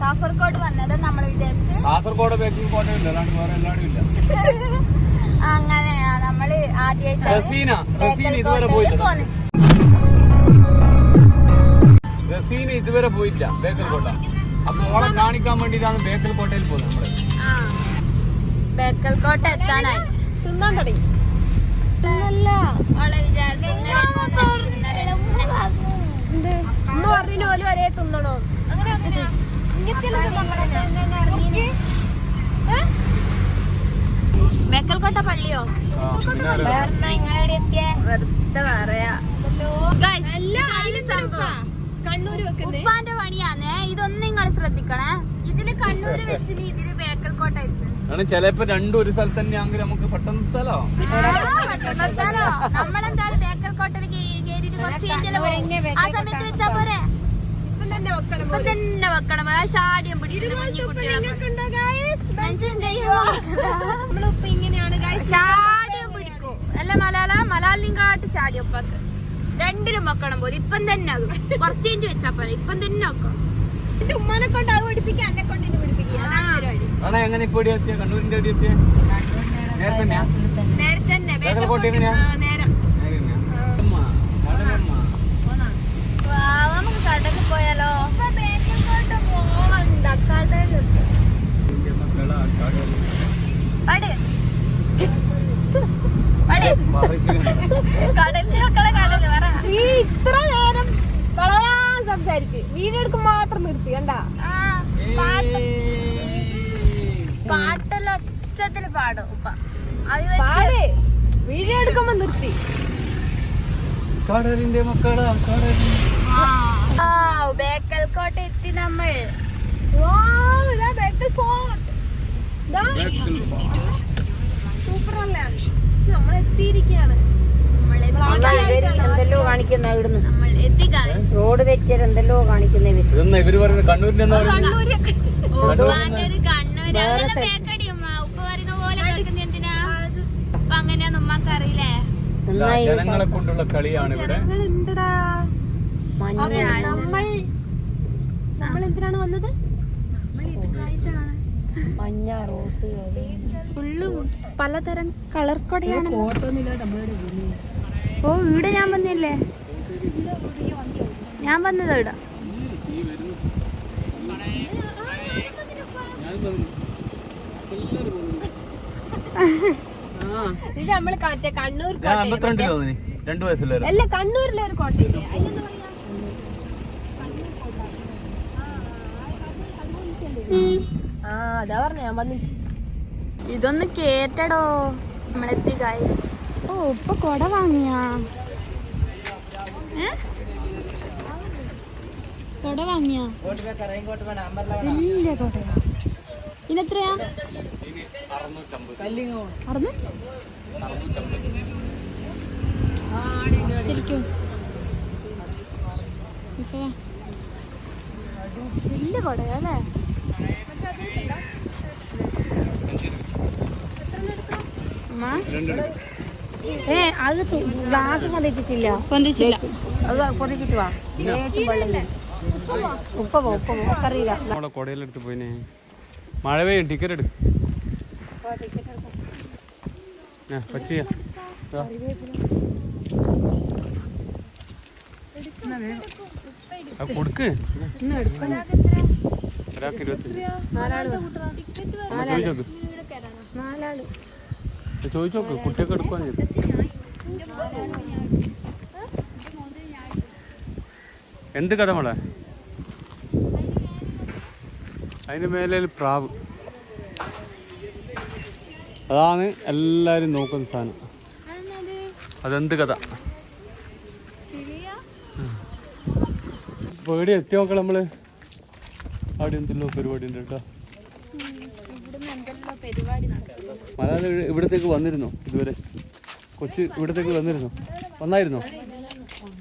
കാസർഗോഡ് വന്നത് നമ്മൾ വിചാരിച്ച് കാസർഗോഡ് ബേക്കിംഗ് കോട്ടയില്ല അല്ലാണ്ട് വേറെ എല്ലാവരും ഇല്ല. അങ്ങനെ നമ്മൾ ആദ്യമായിട്ടാണ് ഇതുവരെ പോയിട്ടില്ല. പോയില്ല റസീന ഇതുവരെ പോയില്ല ബേക്കൽ കോട്ട. അപ്പൊ ഓളെ കാണിക്കാൻ വേണ്ടിട്ടാണ് ബേക്കൽ കോട്ടയിൽ പോകുന്നത് നമ്മൾ. ബേക്കൽ കോട്ട എത്താനായി. തിന്നാൻ തുടങ്ങി. അല്ല അവളെ വിചാരിച്ചു പറഞ്ഞു തിന്നണോ? അങ്ങനെ കോട്ട പള്ളിയോ? വെറുതെ പറയാ. ഉപ്പാന്റെ പണിയാന്നേ. ഇതൊന്നും നിങ്ങൾ ശ്രദ്ധിക്കണേ. ഇതിൽ കണ്ണൂര് വെച്ചിന് ഇതിൽ ബേക്കൽ കോട്ട വെച്ച്. ചെലപ്പോ ചിലപ്പോ രണ്ടും ഒരു സ്ഥലത്ത് തന്നെയാണെങ്കിൽ നമുക്ക് പെട്ടെന്ന് സ്ഥലോ പെട്ടെന്നെത്താലോ നമ്മളെന്തായാലും ബേക്കൽക്കോട്ടയിലേക്ക് കുറച്ച് കഴിഞ്ഞാലോ ആ സമയത്ത് വെച്ചാ പോരെ? ഇപ്പം തന്നെ വെക്കണം ഇപ്പൊ തന്നെ വെക്കണം. ആ ഷാടിയം. ഷാടിയം പിടിക്കും. അല്ല മലാല മലാലിങ്കാട്ട് ഷാടി ഒപ്പാക്ക് രണ്ടിലും വെക്കണം പോലെ. ഇപ്പം തന്നെ ആകും. കുറച്ച് കഴിഞ്ഞ് വെച്ചാ പോരെ. ഇപ്പം തന്നെ വെക്കണം. ഉമ്മാനെ കൊണ്ട് അത് പഠിപ്പിക്കുക എന്നെ കൊണ്ട് ഇത് പഠിപ്പിക്കുക അതാണ് പരിപാടി. ആണോ എങ്ങനെ ഇപ്പൊ കണ്ണൂരിന്റെ നേരത്തെ തന്നെ ബേക്കൽ കോട്ട എങ്ങനെയാ നേരം നേരെ തന്നെയാ? അമ്മ, കടലമ്മ. വാ, നമുക്ക് കടലിൽ പോയാലോ ഇന്ത്യ മക്കളാ, കടൽ. പടി പടി മറിച്ച് കടലിൽ മക്കളെ കടൽ പറ ഈ ഇത്ര നേരം വളരെ സംസാരിച്ച്. വീഡിയോ എടുക്കും മാത്രം നിർത്തി കണ്ടാ? പാട്ടെല്ലാം ഒച്ചത്തിൽ പാടും ഉപ്പ. പാട്. വീഡിയോ എടുക്കുമ്പോ നിർത്തി. കടലിന്റെ മക്കളാ കടൽ ആ ബേക്കൽ കോട്ട എത്തി നമ്മൾ ബേക്കൽ ഫോർട്ട് സൂപ്പർ അല്ലേ നമ്മൾ എത്തിയിരിക്കുകയാണ് എന്തെല്ലോ കാണിക്കുന്ന ഇവിടുന്ന് നമ്മൾ എത്തി guys. റോഡ് തെറ്റിയത് എന്തെല്ലോ കാണിക്കുന്ന ജനങ്ങളെ കൊണ്ടുള്ള കളിയാണ് ഇവിടെ. നമ്മൾ നമ്മൾ എന്തിനാണ് വന്നത്? മഞ്ഞ റോസ് ഫുള്ളും പലതരം കളർ കൊടയാണ് ഓ ഇവിടെ ഞാൻ വന്നില്ലേ? ഞാൻ വന്നത് ഇവിടെ. ഇത് മറ്റേ കണ്ണൂർ കോട്ട രണ്ടു അല്ല കണ്ണൂരിലെ ഒരു കോട്ടയില്ലേ അതിനെന്താ പറയാ? ആ അതാ പറഞ്ഞ ഞാൻ വന്നു ഇതൊന്ന് കേട്ടടോ നമ്മളെത്തി ഗൈസ് ഓ ഉപ്പ കൊട വാങ്ങിയാ? കൊട വാങ്ങിയാ? വലിയ കൊട. അറുന്നൂറ് ശരിക്കും. ഇപ്പൊ. വലിയ കൊടയാ അല്ലേ? ഏ അത് ഗ്ലാസ് പൊന്തിച്ചിട്ടില്ല. പൊന്തിച്ചില്ല. അത് പൊന്തിച്ചിട്ട് വാ. ഉപ്പ പോ ഉപ്പ പോ അറിയില്ല നമ്മളെ കൊടയിലെടുത്ത് പോയിനെ. മഴ പെയ്യും. ടിക്കറ്റ് എടുക്കും. പച്ചിയ കൊടുക്ക്. ഒരാൾക്ക് ഇരുപത്തി ചോദിച്ചോക്ക്. ചോദിച്ചോക്ക് കുട്ടിയൊക്കെ എടുക്കാൻ എന്ത് കഥ മോളെ? അതിന് മേലെ പ്രാവ്. അതാണ് എല്ലാരും നോക്കുന്ന സാധനം. അതെന്ത് കഥ? പേടി എത്തി നോക്കണം നമ്മൾ? അവിടെ എന്തെല്ലോ പരിപാടി ഉണ്ട് കേട്ടോ. മലയാളി ഇവിടത്തേക്ക് വന്നിരുന്നോ? ഇതുവരെ? കൊച്ചു ഇവിടത്തേക്ക് വന്നിരുന്നോ? വന്നായിരുന്നോ?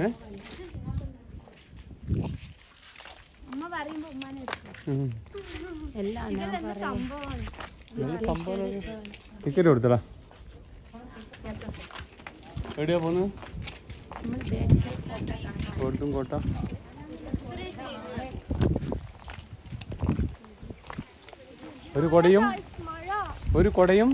ഏ? ടിക്കറ്റ് കൊടുത്തടാ. എവിടെയാ പോന്ന്? കോട്ടും കോട്ട ഒരു കൊടയും ഒരു കൊടയും ഈ കൊടയിൽ എല്ലാരും കൊള്ളും വലിയ കൊടയിൽ ഉമ്മ, ഉമ്മ നിക്കൂ. ഉപ്പാക്ക് വേണ്ടല്ലോ. വന്നോ. ഉപ്പാക്ക് വേണ്ട. ഉപ്പ കൊടയും ഒരു കൊടയും.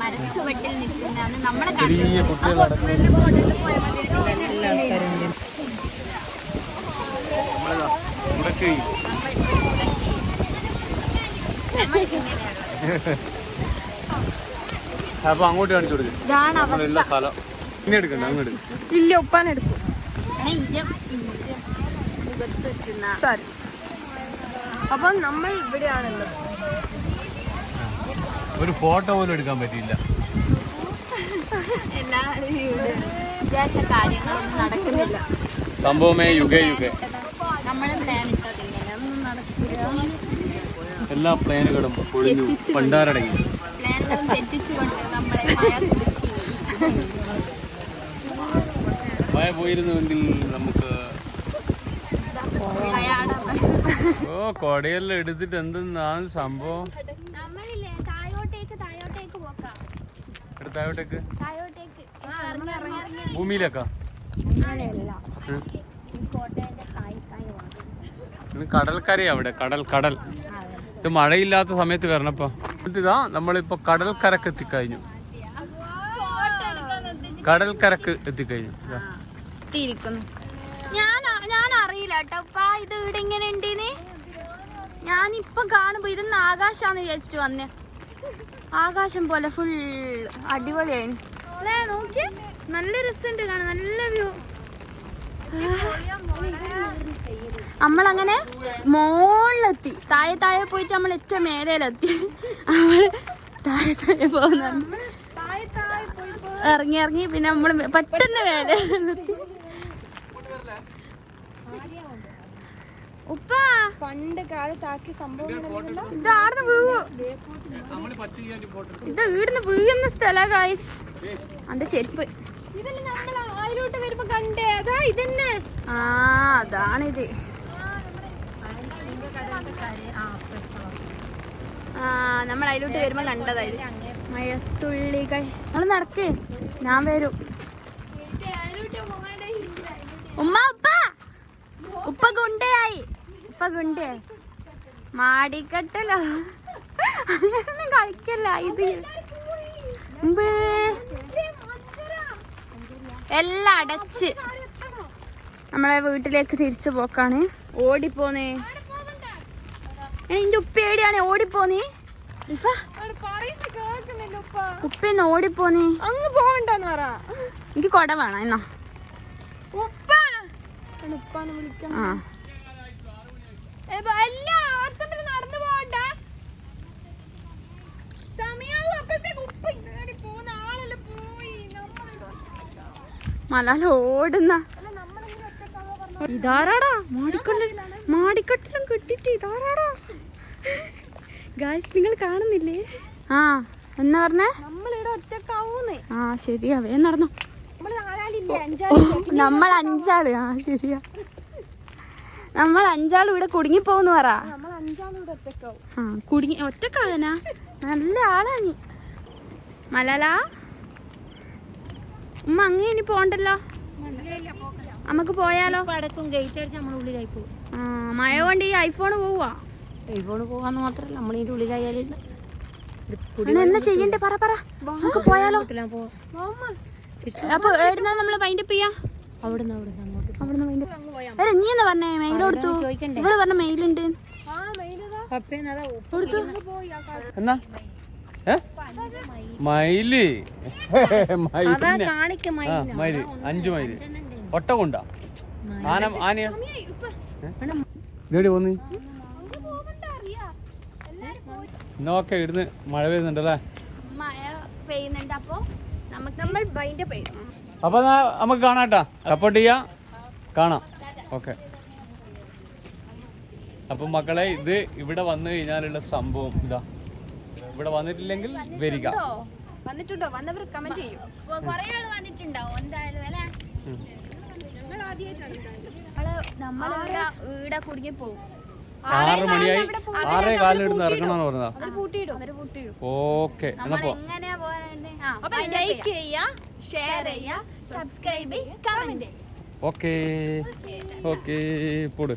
മരച്ചുവട്ടിൽ നിൽക്കുന്ന നമ്മളെ ചെറിയ ഉടക്കി അപ്പൊ അങ്ങോട്ട് കാണിച്ചു കൊടുക്കും. സ്ഥലം. ഇങ്ങനെ എടുക്കണ്ട അങ്ങോട്ട് ഇല്ല ഒപ്പാൻ എടുക്കും. സാരി. അപ്പൊ നമ്മൾ ഇവിടെയാണുള്ളത്. ഒരു ഫോട്ടോ പോലും എടുക്കാൻ പറ്റിയില്ല. എല്ലാ കാര്യങ്ങളൊന്നും നടക്കുന്നില്ല. സംഭവമേ യുഗേ യുഗേ. എല്ലാ പ്ലാനുകളും പൊളിഞ്ഞു പണ്ടാരടങ്ങി. മഴ പോയിരുന്നുവെങ്കിൽ നമുക്ക് ഓ കൊടയെല്ലാം എടുത്തിട്ട് എന്തെന്നാണ് സംഭവം? താഴോട്ടേക്ക് ഭൂമിയിലേക്കാ അങ്ങനെയല്ല ഉം. ഈ കോട്ടയുടെ താഴ് താഴെ ഇന്ന് കടൽക്കരയാ അവിടെ. കടൽ കടൽ. ഇത് മഴയില്ലാത്ത സമയത്ത് വരണപ്പോ. ഇതാ നമ്മളിപ്പോ കടൽക്കരക്ക് എത്തിക്കഴിഞ്ഞു. കടൽക്കരക്ക് എത്തിക്കഴിഞ്ഞു. ഞാൻ ഞാൻ കാണുമ്പോ ഇതൊന്ന് ആകാശാന്ന് വിചാരിച്ചിട്ട് വന്നേ. ആകാശം പോലെ ഫുൾ അടിപൊളിയായി നല്ല രസമുണ്ട് കാണാൻ. നല്ല വ്യൂ നമ്മളങ്ങനെ മോളിലെത്തി. താഴെ താഴെ പോയിട്ട് നമ്മൾ ഏറ്റവും മേലെത്തി നമ്മൾ താഴെ താഴെ പോകുന്ന ഇറങ്ങി ഇറങ്ങി. പിന്നെ നമ്മൾ പെട്ടെന്ന് വേറെ ഉപ്പ. പണ്ട് സംഭവങ്ങളെല്ലാം ഇത് ഈടുന്ന് വീഴുന്ന സ്ഥല ഗായ്സ് അന്റെ ചെരുപ്പ്. ഇതെല്ലാം നമ്മൾ ആയിലോട്ട് വരുമ്പോ കണ്ടേ അതാ ഇതന്നെ. ആ അതാണിത്. ആ നമ്മൾ അതിലോട്ട് വരുമ്പോ കണ്ടതായത്. മഴത്തുള്ളികൾ. നിങ്ങൾ നടക്ക്. ഞാൻ വരും. ഉമ്മ ഉപ്പ. ഉപ്പ ഗുണ്ടയായി. ഉപ്പ ഗുണ്ടയായി. മാടിക്കട്ടലോ? അങ്ങനൊന്നും കളിക്കല്ല. ഇത്. ഉമ്പ്. എല്ലാം അടച്ച്. നമ്മളെ വീട്ടിലേക്ക് തിരിച്ചു പോക്കാണ്. ഓടിപ്പോന്നേ. എന്റെ ഉപ്പ എവിടെയാണ്? ഓടിപ്പോന്നേ. ഉപ്പന്ന് ഓടിപ്പോന്നേ. അങ്ങ് പോവണ്ടെന്ന് പറ. എനിക്ക് കൊട വേണം എന്നാ. ഉപ്പ. ഉപ്പാന്ന് വിളിക്കണം ആ. അല്ല ഓർത്തിട്ട് നടന്നു പോവണ്ട സമയാവും അപ്പോഴത്തേക്ക് ഉപ്പ ഇങ്ങോട്ട് പോകുന്ന ആളെല്ലാം പോയി നമ്മൾ മലാല ഓടുന്ന. ഇതാരാടാ? മാടിക്കൊല്ല മാടിക്കട്ടിലും കിട്ടിട്ട് ഇതാരാടാ? ഗായ്സ് നിങ്ങൾ കാണുന്നില്ലേ? ആ എന്നാ പറഞ്ഞേ? നമ്മളിവിടെ ഒറ്റക്കാവൂന്ന്. ആ ശരിയാ. വേഗം നടന്നു. നമ്മൾ അഞ്ചാൾ ആ ശരിയാ. നമ്മൾ അഞ്ചാൾ ഇവിടെ കുടുങ്ങി പോകുന്നു പറ കുടുങ്ങി ഒറ്റക്കാവനാ നല്ല ആളാ നീ. മലാല ഉമ്മ അങ്ങ് ഇനി പോണ്ടല്ലോ? നമുക്ക് പോയാലോ? അടക്കും ഗേറ്റ് അടിച്ച് നമ്മൾ ഉള്ളിലായി പോകും ആ മഴ കൊണ്ട് ഈ ഐഫോൺ പോവാ ഐഫോൺ പോകാന്ന് മാത്രല്ല നമ്മൾ ഇതിന്റെ ഉള്ളിലായാലും എന്നാ ചെയ്യണ്ടേ? പറ പറ. നമുക്ക് പോയാലോ? അപ്പൊ എവിടുന്ന നമ്മൾ വൈൻഡപ്പ് ചെയ്യാ? അവിടുന്ന് അവിടുന്ന് അങ്ങോട്ട്. അവിടുന്ന് വൈൻഡപ്പ് നീ എന്നാ പറഞ്ഞേ? മെയിൽ കൊടുത്തു? ഇവിടെ പറഞ്ഞ മെയിലുണ്ട് എന്നാ? ഏ? മയിൽ. മയിൽ അഞ്ചു മയിൽ. ഒട്ടകൊണ്ടാ ആന ആനയാ? ഇതേടി പോന്നി? ഇന്നൊക്കെ ഇടുന്ന് മഴ പെയ്യുന്നുണ്ടല്ലേ? പെയ്യുന്നുണ്ട് അപ്പൊ നമുക്ക് നമ്മൾ അപ്പൊ നമുക്ക് കാണാട്ടാ. സപ്പോർട്ട് ചെയ്യാ. കാണാം. ഓക്കെ അപ്പൊ മക്കളെ ഇത് ഇവിടെ വന്നു കഴിഞ്ഞാലുള്ള സംഭവം ഇതാ. ഇവിടെ വന്നിട്ടില്ലെങ്കിൽ വരിക. വന്നിട്ടുണ്ടോ? വന്നവർ കമന്റ് ചെയ്യും. കൊറേ ആൾ വന്നിട്ടുണ്ടാവും എന്തായാലും അല്ലേ. ഞങ്ങൾ ആദ്യമായിട്ടാണ് നമ്മൾ കുടുങ്ങി പോകും ആറ് മണിയായി. ആറേ കാലിടുന്ന് ഇറങ്ങണമെന്ന് പറഞ്ഞതാ. ഓക്കെ ലൈക്ക് ചെയ്യാ. ഷെയർ ചെയ്യാ സബ്സ്ക്രൈബ് കമന്റ് ഓക്കെ. ഓക്കെ പോട്.